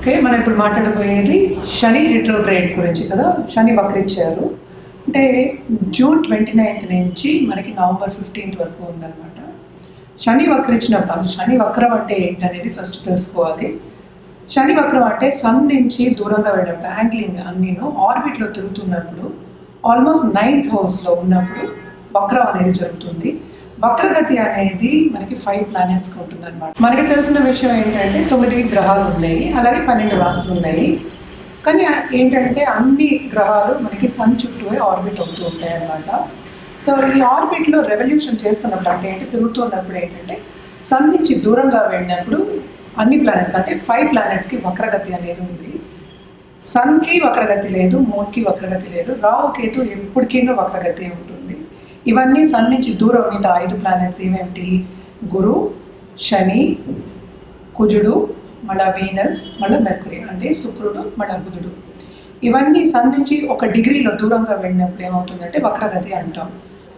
Okay మనం ఇప్పుడు మాట్లాడబోయేది శని retrograde గురించి కదా. శని వక్రిచ్చారు అంటే జూన్ ట్వంటీ నైన్త్ నుంచి మనకి నవంబర్ ఫిఫ్టీన్త్ వరకు ఉందన్నమాట. శని వక్రించినప్పుడు అసలు శని వక్రం అంటే ఏంటి అనేది ఫస్ట్ తెలుసుకోవాలి. శని వక్రం అంటే సన్ నుంచి దూరంగా వెళ్ళినప్పుడు యాంగ్లింగ్ అన్నీను ఆర్బిట్లో తిరుగుతున్నప్పుడు ఆల్మోస్ట్ నైన్త్ హౌస్లో ఉన్నప్పుడు వక్రం అనేది జరుగుతుంది. వక్రగతి అనేది మనకి ఫైవ్ ప్లానెట్స్ ఉంటుంది అనమాట మనకి తెలిసిన విషయం ఏంటంటే తొమ్మిది గ్రహాలు ఉన్నాయి అలాగే పన్నెండు రాసులు ఉన్నాయి. కానీ ఏంటంటే అన్ని గ్రహాలు మనకి సన్ చుట్టూ ఆర్బిట్ అవుతూ ఉంటాయి అన్నమాట సో ఈ ఆర్బిట్లో రెవల్యూషన్ చేస్తున్నప్పుడు అంటే ఏంటి తిరుగుతున్నప్పుడు ఏంటంటే సన్ నుంచి దూరంగా వెళ్ళినప్పుడు అన్ని ప్లానెట్స్ అంటే ఫైవ్ ప్లానెట్స్కి వక్రగతి అనేది ఉంది. సన్కి వక్రగతి లేదు మూన్కి వక్రగతి లేదు రాహు కేతు ఎప్పటికైనా వక్రగతి ఉంటుంది. ఇవన్నీ సన్ నుంచి దూరం మిగతా ఐదు ప్లానెట్స్ ఏమేమిటి? గురు శని కుజుడు మళ్ళా వీనస్ మళ్ళీ మెర్కురీ అంటే శుక్రుడు మళ్ళా బుధుడు. ఇవన్నీ సన్ నుంచి ఒక డిగ్రీలో దూరంగా వెళ్ళినప్పుడు ఏమవుతుందంటే వక్రగతి అంటాం.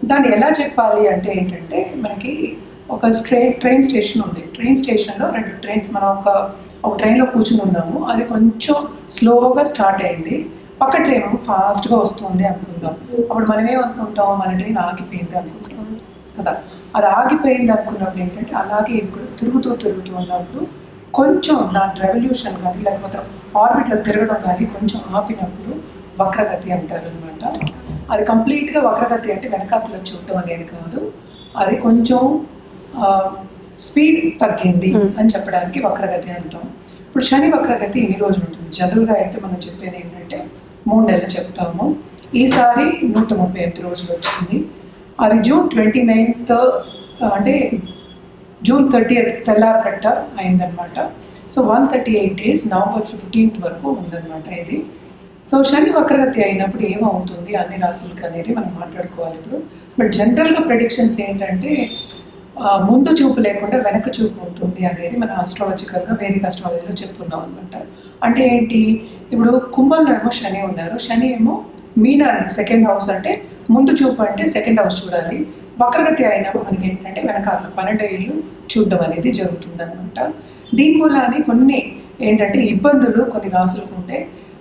దాన్ని ఎలా చెప్పాలి అంటే ఏంటంటే మనకి ఒక స్ట్రే ట్రైన్ స్టేషన్ ఉంది. ట్రైన్ స్టేషన్లో రెండు ట్రైన్స్ మనం ఒక ఒక ట్రైన్లో కూర్చుని ఉన్నాము. అది కొంచెం స్లోగా స్టార్ట్ అయింది. పక్క ట్రైన్ ఫాస్ట్గా వస్తుంది అనుకుందాం. అప్పుడు మనం ఏమనుకుంటాం మన ట్రైన్ ఆగిపోయింది అనుకుంటాం కదా. అది ఆగిపోయింది అనుకున్నప్పుడు ఏంటంటే అలాగే ఇవి కూడా తిరుగుతూ తిరుగుతూ ఉన్నప్పుడు కొంచెం దాని రెవల్యూషన్ కానీ లేకపోతే ఆర్బిట్లో తిరగడం కానీ కొంచెం ఆపినప్పుడు వక్రగతి అంటారు అనమాట అది కంప్లీట్గా వక్రగతి అంటే వెనకాతలో చూడటం అనేది కాదు. అది కొంచెం స్పీడ్ తగ్గింది అని చెప్పడానికి వక్రగతి అంటాం. ఇప్పుడు శని వక్రగతి ఎన్ని రోజులు ఉంటుంది? జనరల్గా అయితే మనం చెప్పేది ఏంటంటే మూడు నెలలు చెప్తాము. ఈసారి నూట ముప్పై ఎనిమిది రోజులు వచ్చింది. అది జూన్ ట్వంటీ నైన్త్ అంటే జూన్ థర్టీ తెల్లారకట్ట అయిందనమాట so one thirty eight days November fifteenth వరకు ఉందన్నమాట ఇది. సో శని వక్రగతి అయినప్పుడు ఏమవుతుంది అన్ని రాసులకి అనేది మనం మాట్లాడుకోవాలి ఇప్పుడు. బట్ జనరల్గా ప్రెడిక్షన్స్ ఏంటంటే ముందు చూపు లేకుండా వెనక చూపు ఉంటుంది అనేది మన ఆస్ట్రాలజికల్గా వేదిక ఆస్ట్రాలజీలో చెప్పుకున్నాం అనమాట అంటే ఏంటి? ఇప్పుడు కుంభంలో ఏమో శని ఉన్నారు. శని ఏమో మీనాన్ని సెకండ్ హౌస్ అంటే ముందు చూపు అంటే సెకండ్ హౌస్ చూడాలి. వక్రగతి అయినా మనకి ఏంటంటే వెనకాతల పన్నెండు ఇల్లు చూడడం అనేది జరుగుతుంది అనమాట దీని అని కొన్ని ఏంటంటే ఇబ్బందులు కొన్ని రాసులకు ఉంటే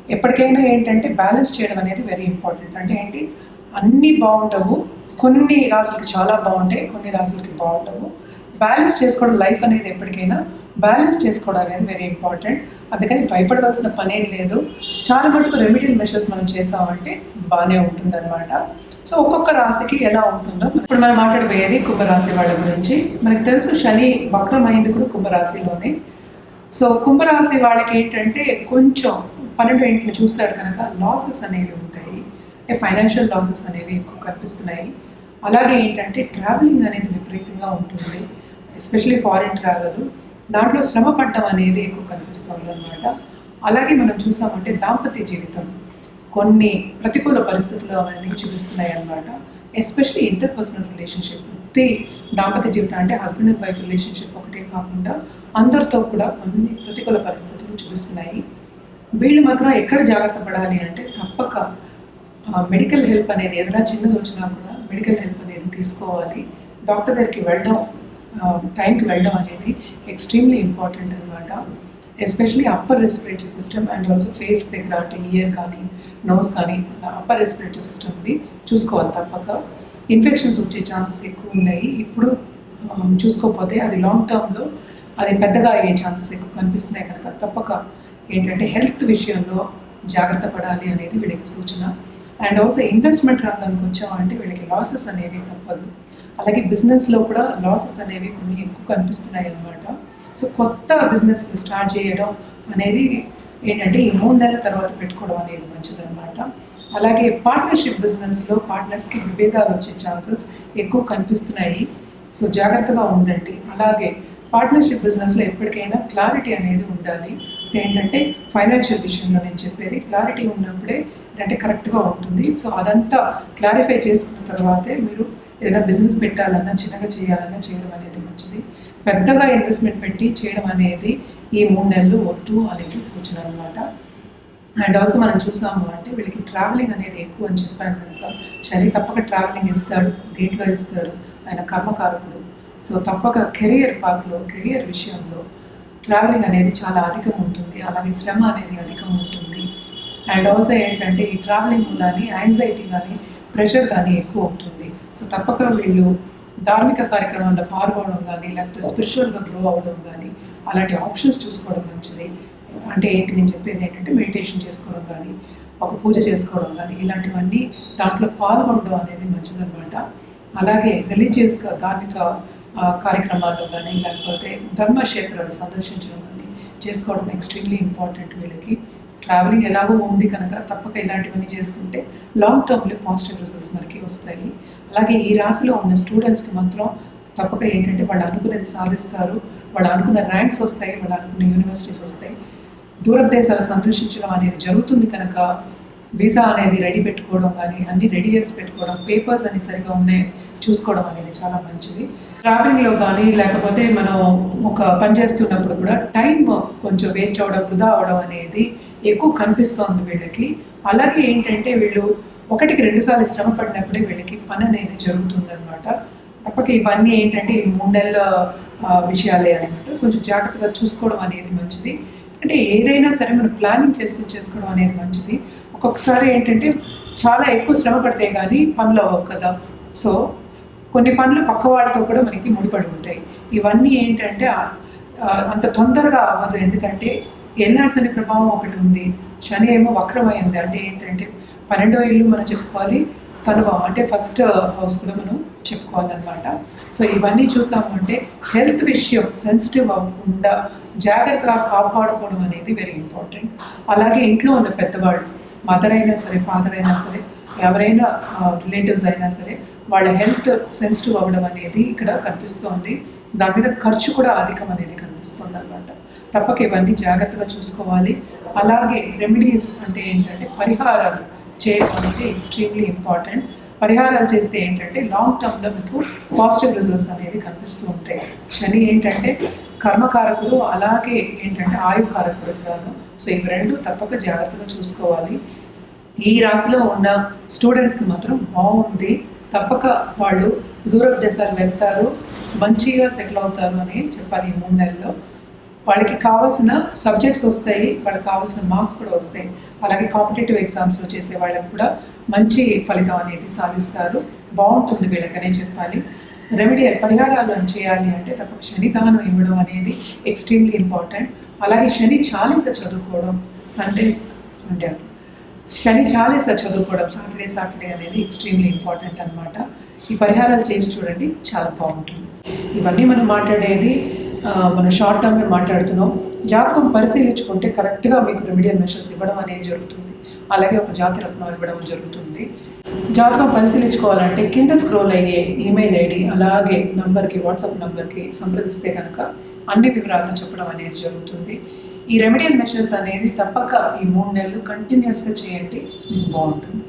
ఎప్పటికైనా ఏంటంటే బ్యాలెన్స్ చేయడం అనేది వెరీ ఇంపార్టెంట్ అంటే ఏంటి? అన్నీ బాగుండవు. కొన్ని రాసులకి చాలా బాగుంటాయి కొన్ని రాసులకి బాగుండవు. బ్యాలెన్స్ చేసుకోవడం లైఫ్ అనేది ఎప్పటికైనా బ్యాలెన్స్ చేసుకోవడం అనేది వెరీ ఇంపార్టెంట్ అందుకని భయపడవలసిన పనేం లేదు. చాలా మటుకు రెమెడియల్ మెషర్స్ మనం చేసామంటే బాగానే ఉంటుందన్నమాట. సో ఒక్కొక్క రాశికి ఎలా ఉంటుందో ఇప్పుడు మనం మాట్లాడబోయేది కుంభరాశి వాళ్ళ గురించి. మనకు తెలుసు శని వక్రమైంది కూడా కుంభరాశిలోనే. సో కుంభరాశి వాళ్ళకి ఏంటంటే కొంచెం పన్నెండు ఇంట్లో చూస్తాడు కనుక లాసెస్ అనేవి ఉంటాయి అంటే ఫైనాన్షియల్ లాసెస్ అనేవి ఎక్కువ కనిపిస్తున్నాయి. అలాగే ఏంటంటే ట్రావెలింగ్ అనేది విపరీతంగా ఉంటుంది. ఎస్పెషలీ ఫారిన్ ట్రావెల్ దాంట్లో శ్రమ పడ్డం అనేది ఎక్కువ కనిపిస్తుంది అనమాట అలాగే మనం చూసామంటే దాంపత్య జీవితం కొన్ని ప్రతికూల పరిస్థితులు అవన్నీ చూపిస్తున్నాయి అన్నమాట. ఎస్పెషలీ ఇంటర్ పర్సనల్ రిలేషన్షిప్ వృత్తి దాంపత్య జీవితం అంటే హస్బెండ్ అండ్ వైఫ్ రిలేషన్షిప్ ఒకటే కాకుండా అందరితో కూడా కొన్ని ప్రతికూల పరిస్థితులు చూపిస్తున్నాయి. వీళ్ళు మాత్రం ఎక్కడ జాగ్రత్త పడాలి అంటే తప్పక మెడికల్ హెల్ప్ అనేది ఏదైనా చిన్నది వచ్చినా కూడా మెడికల్ హెల్ప్ అనేది తీసుకోవాలి. డాక్టర్ దగ్గరికి వెళ్ళడం టైంకి వెళ్ళడం అనేది ఎక్స్ట్రీమ్లీ ఇంపార్టెంట్ అనమాట especially upper respiratory system and also face దగ్గర అంటే ఇయర్ కానీ నోస్ కానీ అప్పర్ రెస్పిరేటరీ సిస్టమ్ది చూసుకోవాలి తప్పక. ఇన్ఫెక్షన్స్ వచ్చే ఛాన్సెస్ ఎక్కువ ఉన్నాయి. ఇప్పుడు చూసుకోకపోతే అది లాంగ్ టర్మ్లో అది పెద్దగా అయ్యే ఛాన్సెస్ ఎక్కువ కనిపిస్తున్నాయి కనుక తప్పక ఏంటంటే హెల్త్ విషయంలో జాగ్రత్త పడాలి అనేది వీళ్ళకి సూచన. అండ్ ఆల్సో ఇన్వెస్ట్మెంట్ రంగంకి వచ్చామంటే వీళ్ళకి లాసెస్ అనేవి తప్పదు. అలాగే బిజినెస్లో కూడా లాసెస్ అనేవి కొన్ని ఎక్కువ కనిపిస్తున్నాయి అన్నమాట. సో కొత్త బిజినెస్ స్టార్ట్ చేయడం అనేది ఏంటంటే ఈ మూడు నెలల తర్వాత పెట్టుకోవడం అనేది మంచిదన్నమాట అలాగే పార్ట్నర్షిప్ బిజినెస్లో పార్ట్నర్స్కి విభేదాలు వచ్చే ఛాన్సెస్ ఎక్కువ కనిపిస్తున్నాయి. సో జాగ్రత్తగా ఉండండి. అలాగే పార్ట్నర్షిప్ బిజినెస్లో ఎప్పటికైనా క్లారిటీ అనేది ఉండాలి. ఏంటంటే ఫైనాన్షియల్ విషయంలో నేను చెప్పేది క్లారిటీ ఉన్నప్పుడే అంటే కరెక్ట్గా ఉంటుంది. సో అదంతా క్లారిఫై చేసుకున్న తర్వాతే మీరు ఏదైనా బిజినెస్ పెట్టాలన్నా చిన్నగా చేయాలన్నా చేయడం అనేది మంచిది. పెద్దగా ఇన్వెస్ట్మెంట్ పెట్టి చేయడం అనేది ఈ మూడు నెలలు వద్దు అనేది సూచన అనమాట అండ్ ఆల్సో మనం చూసాము అంటే వీళ్ళకి ట్రావెలింగ్ అనేది ఎక్కువ అని చెప్పాను కనుక శని తప్పక ట్రావెలింగ్ ఇస్తాడు దేంట్లో ఇస్తాడు ఆయన కర్మకారకుడు. సో తప్పక కెరియర్ పాత్లో కెరియర్ విషయంలో ట్రావెలింగ్ అనేది చాలా అధికం ఉంటుంది. అలాగే శ్రమ అనేది అధికం ఉంటుంది. అండ్ ఆల్సో ఏంటంటే ఈ ట్రావెలింగ్ కానీ యాంగ్జైటీ కానీ ప్రెషర్ కానీ ఎక్కువ ఉంటుంది. సో తప్పక వీళ్ళు ధార్మిక కార్యక్రమాల్లో పాల్గొనడం కానీ లేకపోతే స్పిరిచువల్గా గ్రో అవ్వడం కానీ అలాంటి ఆప్షన్స్ చూసుకోవడం మంచిది. అంటే ఏంటి నేను చెప్పేది ఏంటంటే మెడిటేషన్ చేసుకోవడం కానీ ఒక పూజ చేసుకోవడం కానీ ఇలాంటివన్నీ దాంట్లో పాల్గొనడం అనేది మంచిదన్నమాట. అలాగే రిలీజియస్గా ధార్మిక కార్యక్రమాల్లో కానీ లేకపోతే ధర్మక్షేత్రాలు సందర్శించడం కానీ చేసుకోవడం ఎక్స్ట్రీమ్లీ ఇంపార్టెంట్ వీళ్ళకి. ట్రావెలింగ్ ఎలాగో ఉంది కనుక తప్పక ఇలాంటివన్నీ చేసుకుంటే లాంగ్ టర్మ్లో పాజిటివ్ రిజల్ట్స్ మనకి వస్తాయి. అలాగే ఈ రాశిలో ఉన్న స్టూడెంట్స్కి మాత్రం తప్పక ఏంటంటే వాళ్ళు అనుకునేది సాధిస్తారు. వాళ్ళు అనుకున్న ర్యాంక్స్ వస్తాయి. వాళ్ళు అనుకున్న యూనివర్సిటీస్ వస్తాయి. దూర దేశాలు సందర్శించడం అనేది జరుగుతుంది కనుక వీసా అనేది రెడీ పెట్టుకోవడం కానీ అన్ని రెడీ చేసి పెట్టుకోవడం పేపర్స్ అన్ని సరిగా ఉన్నాయి చూసుకోవడం అనేది చాలా మంచిది. ట్రావెలింగ్లో కానీ లేకపోతే మనం ఒక పని చేస్తున్నప్పుడు కూడా టైం కొంచెం వేస్ట్ అవడం వృధా అవ్వడం అనేది ఎక్కువ కనిపిస్తోంది వీళ్ళకి. అలాగే ఏంటంటే వీళ్ళు ఒకటికి రెండుసార్లు శ్రమ పడినప్పుడే వీళ్ళకి పని అనేది జరుగుతుందన్నమాట. తప్పక ఇవన్నీ ఏంటంటే ఈ మూడు నెలల విషయాలే అనమాట కొంచెం జాగ్రత్తగా చూసుకోవడం అనేది మంచిది. అంటే ఏదైనా సరే మనం ప్లానింగ్ చేసుకుని చేసుకోవడం అనేది మంచిది. ఒక్కొక్కసారి ఏంటంటే చాలా ఎక్కువ శ్రమ పడితే కానీ పనులు అవ్వవు కదా. సో కొన్ని పనులు పక్కవాడితో కూడా మనకి ముడిపడి ఉంటాయి. ఇవన్నీ ఏంటంటే అంత తొందరగా అవ్వదు. ఎందుకంటే ఎన్ఆర్స్ అనే ప్రభావం ఒకటి ఉంది. శని ఏమో వక్రమైంది. అంటే ఏంటంటే పన్నెండో ఇల్లు మనం చెప్పుకోవాలి. తను అంటే ఫస్ట్ హౌస్ కూడా మనం చెప్పుకోవాలన్నమాట. సో ఇవన్నీ చూసాము అంటే హెల్త్ విషయం సెన్సిటివ్ అవ్వకుండా జాగ్రత్తగా కాపాడుకోవడం అనేది వెరీ ఇంపార్టెంట్. అలాగే ఇంట్లో ఉన్న పెద్దవాళ్ళు మదర్ అయినా సరే ఫాదర్ అయినా సరే ఎవరైనా రిలేటివ్స్ అయినా సరే వాళ్ళ హెల్త్ సెన్సిటివ్ అవ్వడం అనేది ఇక్కడ కనిపిస్తోంది. దాని మీద ఖర్చు కూడా అధికం అనేది కనిపిస్తుంది అనమాట తప్పక ఇవన్నీ జాగ్రత్తగా చూసుకోవాలి. అలాగే రెమెడీస్ అంటే ఏంటంటే పరిహారాలు చేయడం అనేది ఎక్స్ట్రీమ్లీ ఇంపార్టెంట్ పరిహారాలు చేస్తే ఏంటంటే లాంగ్ టర్మ్లో మీకు పాజిటివ్ రిజల్ట్స్ అనేది కనిపిస్తూ ఉంటాయి. శని ఏంటంటే కర్మకారకుడు అలాగే ఏంటంటే ఆయుకారకుడు కూడాను. సో ఇవి రెండు తప్పక జాగ్రత్తగా చూసుకోవాలి. ఈ రాశిలో ఉన్న స్టూడెంట్స్కి మాత్రం బాగుంది. తప్పక వాళ్ళు దూర దేశాలు వెళ్తారు. మంచిగా సెటిల్ అవుతారు అని చెప్పాలి ఈ మూడు నెలల్లో. వాళ్ళకి కావాల్సిన సబ్జెక్ట్స్ వస్తాయి వాళ్ళకి కావాల్సిన మార్క్స్ కూడా వస్తాయి. అలాగే కాంపిటేటివ్ ఎగ్జామ్స్లో చేసే వాళ్ళకి కూడా మంచి ఫలితం అనేది సాధిస్తారు. బాగుంటుంది వీళ్ళకనే చెప్పాలి. రెమెడియల్ పరిహారాలు అని చేయాలి అంటే తప్పక శని దానం ఇవ్వడం అనేది ఎక్స్ట్రీమ్లీ ఇంపార్టెంట్ అలాగే శని చాలీస చదువుకోవడం సండేస్ అంటే శని సార్ చదువుకోవడం సాటర్డే సాటర్డే అనేది ఎక్స్ట్రీమ్లీ ఇంపార్టెంట్ అన్నమాట. ఈ పరిహారాలు చేసి చూడండి చాలా బాగుంటుంది. ఇవన్నీ మనం మాట్లాడేది మన షార్ట్ టర్మ్లో మాట్లాడుతున్నాం. జాతకం పరిశీలించుకుంటే కరెక్ట్గా మీకు రెమిడియల్ మెషర్స్ ఇవ్వడం అనేది జరుగుతుంది. అలాగే ఒక జాతి రత్నం ఇవ్వడం జరుగుతుంది. జాతకం పరిశీలించుకోవాలంటే కింద స్క్రోల్ అయ్యే ఈమెయిల్ ఐడి అలాగే నంబర్కి వాట్సాప్ నంబర్కి సంప్రదిస్తే కనుక అన్ని వివరాలను చెప్పడం అనేది జరుగుతుంది. ఈ రెమెడియల్ మెషర్స్ అనేది తప్పక ఈ మూడు నెలలు కంటిన్యూస్గా చేయండి మీకు బాగుంటుంది.